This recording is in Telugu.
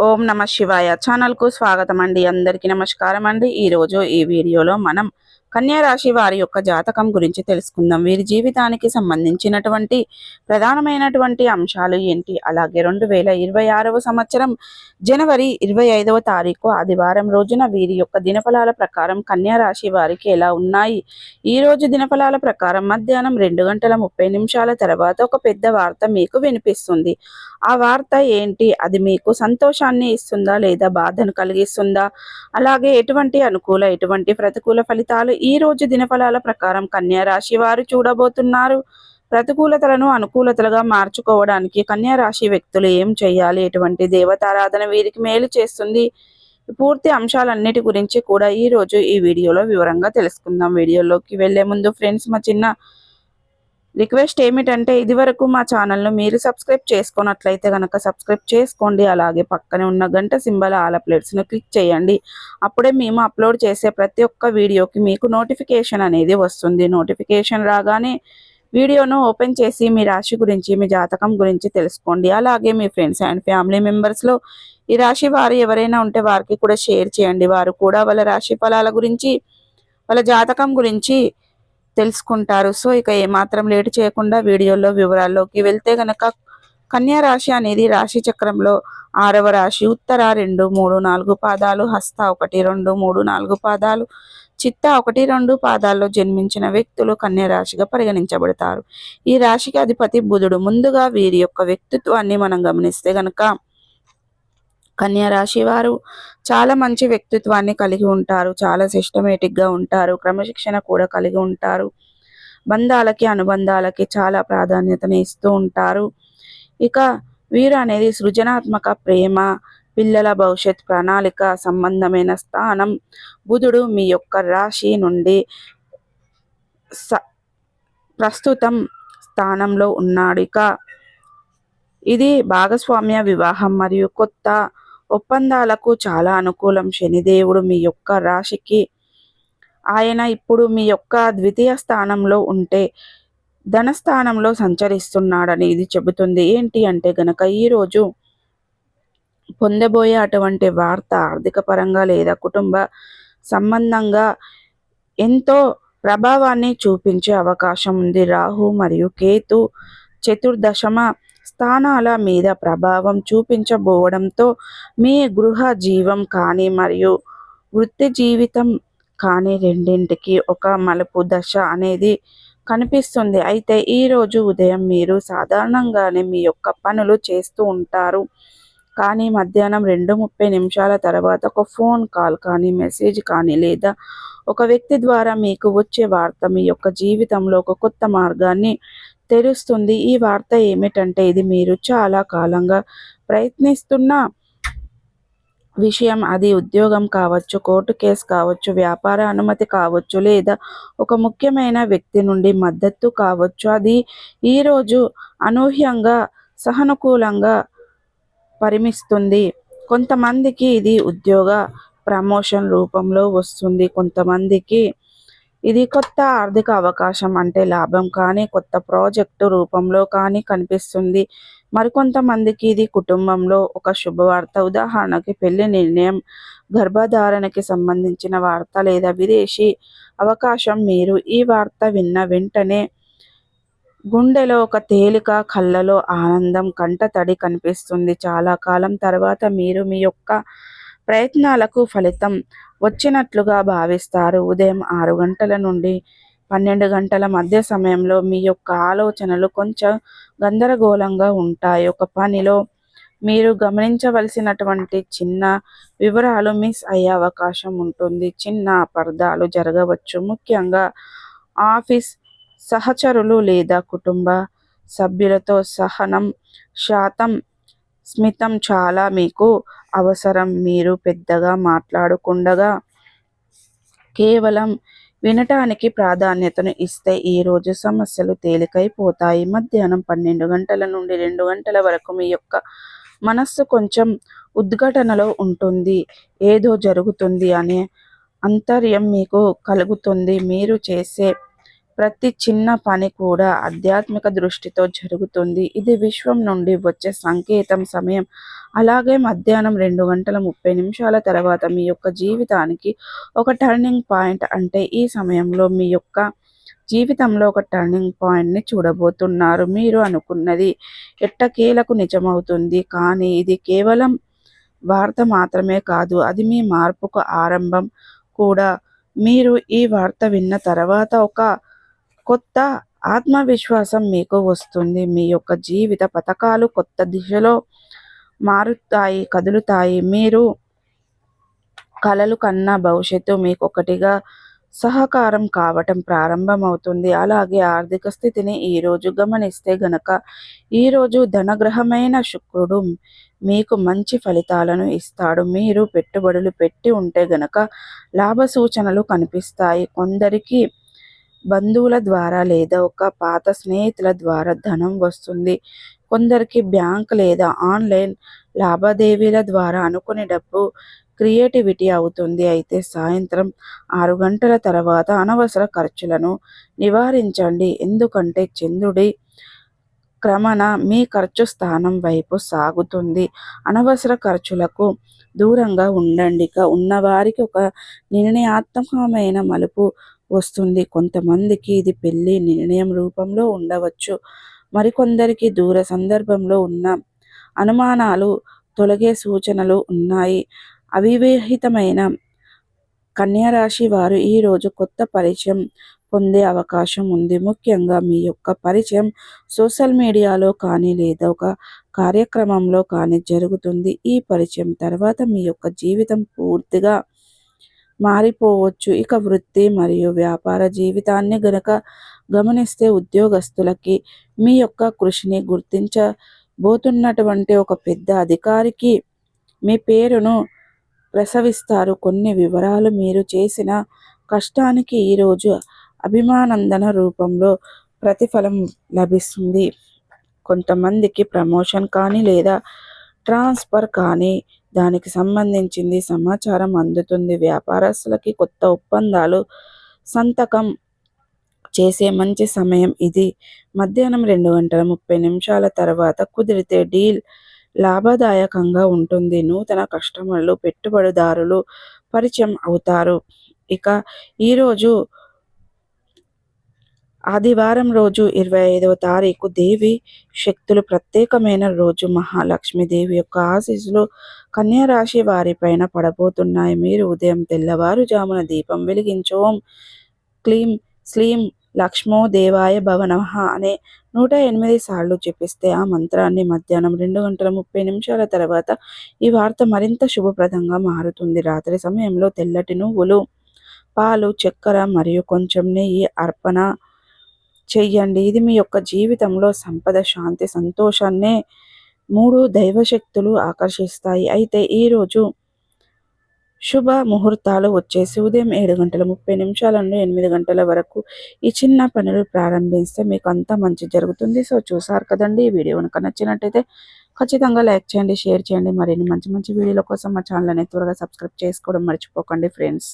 ఓం నమ శివాయ. ఛానల్కు స్వాగతం అండి అందరికీ నమస్కారం అండి ఈ రోజు ఈ వీడియోలో మనం కన్యా రాశి వారి యొక్క జాతకం గురించి తెలుసుకుందాం. వీరి జీవితానికి సంబంధించినటువంటి ప్రధానమైనటువంటి అంశాలు ఏంటి? అలాగే రెండు వేల ఇరవై ఆరవ సంవత్సరం జనవరి ఇరవై ఐదవ తారీఖు ఆదివారం రోజున వీరి యొక్క దినఫలాల ప్రకారం కన్యా రాశి వారికి ఎలా ఉన్నాయి? ఈ రోజు దినఫలాల ప్రకారం మధ్యాహ్నం రెండు గంటల ముప్పై నిమిషాల తర్వాత ఒక పెద్ద వార్త మీకు వినిపిస్తుంది. ఆ వార్త ఏంటి? అది మీకు సంతోషాన్ని ఇస్తుందా లేదా బాధను కలిగిస్తుందా? అలాగే ఎటువంటి అనుకూల ఎటువంటి ప్రతికూల ఫలితాలు ఈ రోజు దినఫలాల ప్రకారం కన్యా రాశి వారు చూడబోతున్నారు. ప్రతికూలతలను అనుకూలతలుగా మార్చుకోవడానికి కన్యా రాశి వ్యక్తులు ఏం చేయాలి? ఎటువంటి దేవతారాధన వీరికి మేలు చేస్తుంది? పూర్తి అంశాలన్నిటి గురించి కూడా ఈ రోజు ఈ వీడియోలో వివరంగా తెలుసుకుందాం. వీడియోలోకి వెళ్ళే ముందు ఫ్రెండ్స్ మా చిన్న రిక్వెస్ట్ ఏమిటంటే ఇదివరకు మా ఛానల్ను మీరు సబ్స్క్రైబ్ చేసుకున్నట్లయితే కనుక సబ్స్క్రైబ్ చేసుకోండి. అలాగే పక్కనే ఉన్న గంట సింబల్ ఆల ప్లేట్స్ను క్లిక్ చేయండి. అప్పుడే మేము అప్లోడ్ చేసే ప్రతి ఒక్క వీడియోకి మీకు నోటిఫికేషన్ అనేది వస్తుంది. నోటిఫికేషన్ రాగానే వీడియోను ఓపెన్ చేసి మీ రాశి గురించి మీ జాతకం గురించి తెలుసుకోండి. అలాగే మీ ఫ్రెండ్స్ అండ్ ఫ్యామిలీ మెంబర్స్లో ఈ రాశి వారు ఎవరైనా ఉంటే వారికి కూడా షేర్ చేయండి. వారు కూడా వాళ్ళ రాశి ఫలాల గురించి వాళ్ళ జాతకం గురించి తెలుసుకుంటారు. సో ఇక ఏమాత్రం లేట్ చేయకుండా వీడియోలో వివరాల్లోకి వెళ్తే గనక కన్యా రాశి అనేది రాశి చక్రంలో ఆరవ రాశి. ఉత్తర రెండు మూడు నాలుగు పాదాలు హస్త ఒకటి రెండు మూడు నాలుగు పాదాలు చిత్త ఒకటి రెండు పాదాల్లో జన్మించిన వ్యక్తులు కన్యా రాశిగా పరిగణించబడతారు. ఈ రాశికి అధిపతి బుధుడు. ముందుగా వీరి యొక్క వ్యక్తిత్వాన్ని మనం గమనిస్తే గనక కన్యా రాశి వారు చాలా మంచి వ్యక్తిత్వాన్ని కలిగి ఉంటారు. చాలా సిస్టమేటిక్గా ఉంటారు. క్రమశిక్షణ కూడా కలిగి ఉంటారు. బంధాలకి అనుబంధాలకి చాలా ప్రాధాన్యతని ఇస్తూ ఉంటారు. ఇక వీరు అనేది సృజనాత్మక ప్రేమ పిల్లల భవిష్యత్ ప్రణాళిక సంబంధమైన స్థానం. బుధుడు మీ యొక్క రాశి నుండి స ప్రస్తుతం స్థానంలో ఉన్నాడు. ఇక ఇది భాగస్వామ్య వివాహం మరియు కొత్త ఒప్పందాలకు చాలా అనుకూలం. శనిదేవుడు మీ యొక్క రాశికి ఆయన ఇప్పుడు మీ యొక్క ద్వితీయ స్థానంలో ఉంటే ధనస్థానంలో సంచరిస్తున్నాడని ఇది చెబుతుంది. ఏంటి అంటే గనక ఈరోజు పొందబోయే అటువంటి వార్త ఆర్థిక పరంగా లేదా కుటుంబ సంబంధంగా ఎంతో ప్రభావాన్ని చూపించే అవకాశం ఉంది. రాహు మరియు కేతు చతుర్దశమ స్థానాల మీద ప్రభావం చూపించబోవడంతో మీ గృహ జీవం కానీ మరియు వృత్తి జీవితం కానీ రెండింటికి ఒక మలుపు దశ అనేది కనిపిస్తుంది. అయితే ఈరోజు ఉదయం మీరు సాధారణంగానే మీ యొక్క పనులు చేస్తూ ఉంటారు. కానీ మధ్యాహ్నం రెండు ముప్పై నిమిషాల తర్వాత ఒక ఫోన్ కాల్ కానీ మెసేజ్ కానీ లేదా ఒక వ్యక్తి ద్వారా మీకు వచ్చే వార్త మీ యొక్క జీవితంలో ఒక కొత్త మార్గాన్ని తెలుస్తుంది ఈ వార్త ఏమిటంటే ఇది మీరు చాలా కాలంగా ప్రయత్నిస్తున్న విషయం. అది ఉద్యోగం కావచ్చు కోర్టు కేసు కావచ్చు వ్యాపార అనుమతి కావచ్చు లేదా ఒక ముఖ్యమైన వ్యక్తి నుండి మద్దతు కావచ్చు. అది ఈరోజు అనూహ్యంగా సహనుకూలంగా పరిమిస్తుంది. కొంతమందికి ఇది ఉద్యోగ ప్రమోషన్ రూపంలో వస్తుంది. కొంతమందికి ఇది కొత్త ఆర్థిక అవకాశం అంటే లాభం కానీ కొత్త ప్రాజెక్టు రూపంలో కానీ కనిపిస్తుంది. మరికొంతమందికి ఇది కుటుంబంలో ఒక శుభవార్త. ఉదాహరణకి పెళ్ళి నిర్ణయం గర్భధారణకి సంబంధించిన వార్త లేదా విదేశీ అవకాశం మీరు ఈ వార్త విన్న వెంటనే గుండెలో ఒక తేలిక కళ్ళలో ఆనందం కంటతడి కనిపిస్తుంది. చాలా కాలం తర్వాత మీరు మీ యొక్క ప్రయత్నాలకు ఫలితం వచ్చినట్లుగా భావిస్తారు. ఉదయం ఆరు గంటల నుండి పన్నెండు గంటల మధ్య సమయంలో మీ యొక్క ఆలోచనలు కొంచెం గందరగోళంగా ఉంటాయి. ఒక పనిలో మీరు గమనించవలసినటువంటి చిన్న వివరాలు మిస్ అయ్యే అవకాశం ఉంటుంది. చిన్న అపార్థాలు జరగవచ్చు. ముఖ్యంగా ఆఫీస్ సహచరులు లేదా కుటుంబ సభ్యులతో సహనం శాతం స్మితం చాలా మీకు అవసరం. మీరు పెద్దగా మాట్లాడకుండగా కేవలం వినటానికి ప్రాధాన్యతను ఇస్తే ఈరోజు సమస్యలు తేలికైపోతాయి. మధ్యాహ్నం పన్నెండు గంటల నుండి రెండు గంటల వరకు మీ యొక్క మనస్సు కొంచెం ఉద్ఘటనలో ఉంటుంది. ఏదో జరుగుతుంది అనే అంతర్యం మీకు కలుగుతుంది. మీరు చేసే ప్రతి చిన్న పని కూడా ఆధ్యాత్మిక దృష్టితో జరుగుతుంది. ఇది విశ్వం నుండి వచ్చే సంకేతం సమయం. అలాగే మధ్యాహ్నం రెండు గంటల ముప్పై నిమిషాల తర్వాత మీ యొక్క జీవితానికి ఒక టర్నింగ్ పాయింట్ అంటే ఈ సమయంలో మీ యొక్క జీవితంలో ఒక టర్నింగ్ పాయింట్ని చూడబోతున్నారు. మీరు అనుకున్నది ఎట్టకేలకు నిజమవుతుంది. కానీ ఇది కేవలం వార్త మాత్రమే కాదు అది మీ మార్పుకు ఆరంభం కూడా. మీరు ఈ వార్త విన్న తర్వాత ఒక కొత్త ఆత్మవిశ్వాసం మీకు వస్తుంది. మీ యొక్క జీవిత పథకాలు కొత్త దిశలో మారుతాయి కదులుతాయి. మీరు కలలు కన్నా భవిష్యత్తు మీకు ఒకటిగా సహకారం కావటం ప్రారంభమవుతుంది. అలాగే ఆర్థిక స్థితిని ఈరోజు గమనిస్తే గనక ఈరోజు ధనగ్రహమైన శుక్రుడు మీకు మంచి ఫలితాలను ఇస్తాడు. మీరు పెట్టుబడులు పెట్టి ఉంటే గనక లాభ సూచనలు కనిపిస్తాయి. కొందరికి బంధువుల ద్వారా లేదా ఒక పాత స్నేహితుల ద్వారా ధనం వస్తుంది. కొందరికి బ్యాంక్ లేదా ఆన్లైన్ లావాదేవీల ద్వారా అనుకునే డబ్బు క్రియేటివిటీ అవుతుంది. అయితే సాయంత్రం ఆరు గంటల తర్వాత అనవసర ఖర్చులను నివారించండి. ఎందుకంటే చంద్రుడి క్రమణ మీ ఖర్చు స్థానం వైపు సాగుతుంది. అనవసర ఖర్చులకు దూరంగా ఉండండి. ఉన్నవారికి ఒక నిర్ణయాత్మకమైన మలుపు వస్తుంది. కొంతమందికి ఇది పెళ్ళి నిర్ణయం రూపంలో ఉండవచ్చు. మరికొందరికి దూర సందర్భంలో ఉన్న అనుమానాలు తొలగే సూచనలు ఉన్నాయి. అవివాహితమైన కన్యారాశి వారు ఈరోజు కొత్త పరిచయం పొందే అవకాశం ఉంది. ముఖ్యంగా మీ యొక్క పరిచయం సోషల్ మీడియాలో కానీ లేదా ఒక కార్యక్రమంలో కానీ జరుగుతుంది. ఈ పరిచయం తర్వాత మీ యొక్క జీవితం పూర్తిగా మారిపోవచ్చు. ఇక వృత్తి మరియు వ్యాపార జీవితాన్ని గనక గమనిస్తే ఉద్యోగస్తులకి మీ యొక్క కృషిని గుర్తించబోతున్నటువంటి ఒక పెద్ద అధికారికి మీ పేరును ప్రసవిస్తారు. కొన్ని వివరాలు మీరు చేసిన కష్టానికి ఈరోజు అభిమానందన రూపంలో ప్రతిఫలం లభిస్తుంది. కొంతమందికి ప్రమోషన్ కానీ లేదా ట్రాన్స్ఫర్ కానీ దానికి సంబంధించింది సమాచారం అందుతుంది. వ్యాపారస్తులకి కొత్త ఒప్పందాలు సంతకం చేసే మంచి సమయం ఇది. మధ్యాహ్నం రెండు గంటల ముప్పై నిమిషాల తర్వాత కుదిరితే డీల్ లాభదాయకంగా ఉంటుంది. నూతన కస్టమర్లు పెట్టుబడిదారులు పరిచయం అవుతారు. ఇక ఈరోజు ఆదివారం రోజు ఇరవై ఐదవ తారీఖు దేవి శక్తులు ప్రత్యేకమైన రోజు మహాలక్ష్మీదేవి యొక్క ఆశీస్సులు కన్యారాశి వారిపైన పడబోతున్నాయి. మీరు ఉదయం తెల్లవారుజామున దీపం వెలిగించోం. క్లీం స్లీం లక్ష్మో దేవాయ భవనమ అనే నూట ఎనిమిది సార్లు చెప్పిస్తే ఆ మంత్రాన్ని మధ్యాహ్నం రెండు గంటల ముప్పై నిమిషాల తర్వాత ఈ వార్త మరింత శుభప్రదంగా మారుతుంది. రాత్రి సమయంలో తెల్లటి నువ్వులు పాలు చక్కెర మరియు కొంచెం నెయ్యి అర్పణ చెయ్యండి. ఇది మీ యొక్క జీవితంలో సంపద శాంతి సంతోషాన్నే మూడు దైవశక్తులు ఆకర్షిస్తాయి. అయితే ఈరోజు శుభ ముహూర్తాలు వచ్చేసి ఉదయం ఏడు గంటల ముప్పై నిమిషాల నుండి ఎనిమిది గంటల వరకు ఈ చిన్న పనులు ప్రారంభిస్తే మీకు అంతా మంచి జరుగుతుంది. సో చూసారు కదండి ఈ వీడియో కనుక నచ్చినట్టయితే ఖచ్చితంగా లైక్ చేయండి షేర్ చేయండి. మరిన్ని మంచి మంచి వీడియోల కోసం మా ఛానల్ అనేది త్వరగా సబ్స్క్రైబ్ చేసుకోవడం మర్చిపోకండి ఫ్రెండ్స్.